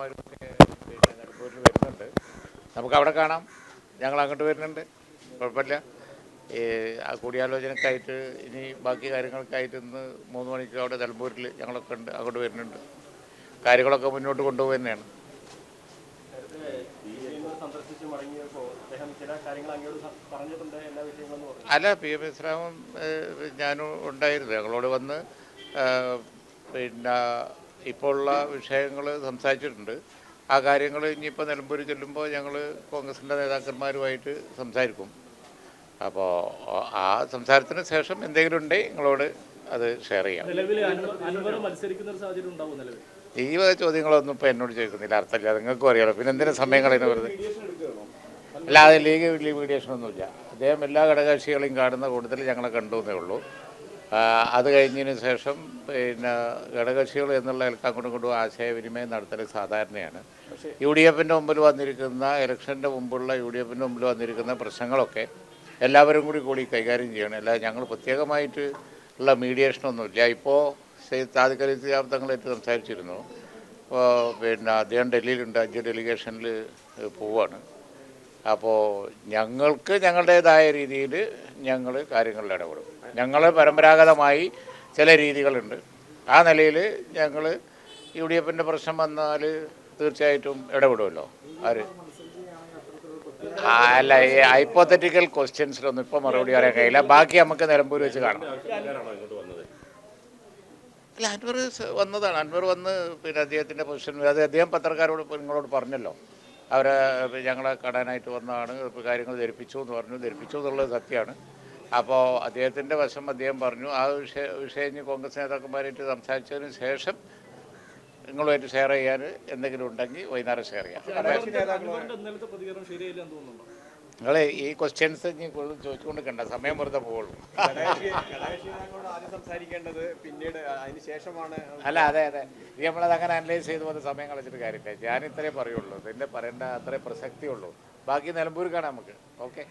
വരുന്നുണ്ട്. നമുക്ക് അവിടെ കാണാം. ഞങ്ങൾ അങ്ങോട്ട് വരുന്നുണ്ട്. കുഴപ്പമില്ല. ഈ കൂടിയാലോചനക്കായിട്ട് ഇനി ബാക്കി കാര്യങ്ങൾക്കായിട്ട് ഇന്ന് മൂന്ന് മണിക്ക് അവിടെ നിലമ്പൂരിൽ ഞങ്ങളൊക്കെ ഉണ്ട് അങ്ങോട്ട് വരുന്നുണ്ട്. കാര്യങ്ങളൊക്കെ മുന്നോട്ട് കൊണ്ടുപോകുക തന്നെയാണ്. അല്ല പി എം ഇസ്ലാമും ഞാനും ഉണ്ടായിരുന്നു ഞങ്ങളോട് വന്ന് പിന്നെ ഇപ്പോൾ ഉള്ള വിഷയങ്ങൾ സംസാരിച്ചിട്ടുണ്ട്. ആ കാര്യങ്ങൾ ഇനിയിപ്പോൾ നിലമ്പൂർ ചെല്ലുമ്പോൾ ഞങ്ങൾ കോൺഗ്രസിന്റെ നേതാക്കന്മാരുമായിട്ട് സംസാരിക്കും. അപ്പോൾ ആ സംസാരത്തിന് ശേഷം എന്തെങ്കിലും ഉണ്ടെങ്കിൽ നിങ്ങളോട് അത് ഷെയർ ചെയ്യാം. ഈ വക ചോദ്യങ്ങളൊന്നും ഇപ്പോൾ എന്നോട് ചോദിക്കുന്നില്ല. അർത്ഥമില്ല. നിങ്ങൾക്കും അറിയാമല്ലോ പിന്നെ എന്തിനാ സമയം കളയുന്നത് വെറുതെ? അല്ല അത് ലീഗ് ലീഗ് മീഡിയേഷനൊന്നുമില്ല അദ്ദേഹം എല്ലാ ഘടകകക്ഷികളെയും കാണുന്ന കൂട്ടത്തിൽ ഞങ്ങളെ കണ്ടു എന്നേ ഉള്ളൂ. അത് കഴിഞ്ഞതിന് ശേഷം പിന്നെ ഘടകകക്ഷികൾ എന്നുള്ള അങ്ങോട്ടും ഇങ്ങോട്ടും ആശയവിനിമയം നടത്തൽ സാധാരണയാണ്. യു ഡി എഫിന്റെ മുമ്പിൽ വന്നിരിക്കുന്ന ഇലക്ഷന്റെ മുമ്പുള്ള യു ഡി എഫിന്റെ മുമ്പിൽ വന്നിരിക്കുന്ന പ്രശ്നങ്ങളൊക്കെ എല്ലാവരും കൂടി കൂടി കൈകാര്യം ചെയ്യണം. അല്ല ഞങ്ങൾ പ്രത്യേകമായിട്ട് ഉള്ള മീഡിയേഷനൊന്നുമില്ല. ഇപ്പോൾ താൽക്കാലികങ്ങളായിട്ട് സംസാരിച്ചിരുന്നു. അപ്പോൾ പിന്നെ അദ്ദേഹം ഡൽഹിയിലുണ്ട്. അഞ്ച് ഡെലിഗേഷനിൽ പോവാണ്. അപ്പോൾ ഞങ്ങൾക്ക് ഞങ്ങളുടേതായ രീതിയിൽ ഞങ്ങൾ കാര്യങ്ങളിൽ ഇടപെടും. ഞങ്ങൾ പരമ്പരാഗതമായി ചില രീതികളുണ്ട്. ആ നിലയിൽ ഞങ്ങൾ യു ഡി എഫിന്റെ പ്രശ്നം വന്നാൽ തീർച്ചയായിട്ടും ഇടപെടുമല്ലോ ആര്? അല്ല ഈ ഹൈപ്പോത്തറ്റിക്കൽ ക്വസ്റ്റ്യൻസിലൊന്നും ഇപ്പം മറുപടി പറയാൻ കഴിയില്ല. ബാക്കി നമുക്ക് നിലമ്പൂർ വെച്ച് കാണാം. അല്ല അൻവർ വന്നതാണ്. അൻവർ വന്ന് പിന്നെ അദ്ദേഹത്തിന്റെ പൊസിഷൻ അത് അദ്ദേഹം പത്രക്കാരോട് നിങ്ങളോട് പറഞ്ഞല്ലോ. അവരെ ഞങ്ങളെ കാണാനായിട്ട് വന്നതാണ് കാര്യങ്ങൾ ധരിപ്പിച്ചു എന്ന് പറഞ്ഞു. ധരിപ്പിച്ചു എന്നുള്ളത് സത്യമാണ്. അപ്പോൾ അദ്ദേഹത്തിന്റെ വശം അദ്ദേഹം പറഞ്ഞു ആ വിഷയ വിഷയം കോൺഗ്രസ് നേതാക്കന്മാരായിട്ട് സംസാരിച്ചതിന് ശേഷം നിങ്ങളുമായിട്ട് ഷെയർ ചെയ്യാൻ എന്തെങ്കിലും ഉണ്ടെങ്കിൽ വൈകുന്നേരം ഷെയർ ചെയ്യാം. നിങ്ങൾ ഈ ക്വസ്റ്റ്യൻസ് ചോദിച്ചുകൊണ്ടിരിക്കണ്ട ചോദിച്ചുകൊണ്ട് കണ്ട സമയം വെറുതെ പോകുള്ളൂ സംസാരിക്കേണ്ടത് പിന്നീട് അതിന് ശേഷമാണ് അല്ല അതെ അതെ. ഇത് നമ്മളത് അങ്ങനെ അനലൈസ് ചെയ്ത് പോകുന്ന സമയം കളഞ്ഞിട്ട് കാര്യമില്ല. ഞാൻ ഇത്രേ പറയുള്ളൂ ഇതിന്റെ പറയേണ്ട അത്രേ പ്രസക്തിയുള്ളൂ. ബാക്കി നിലമ്പൂർ കാണാം നമുക്ക്. ഓക്കെ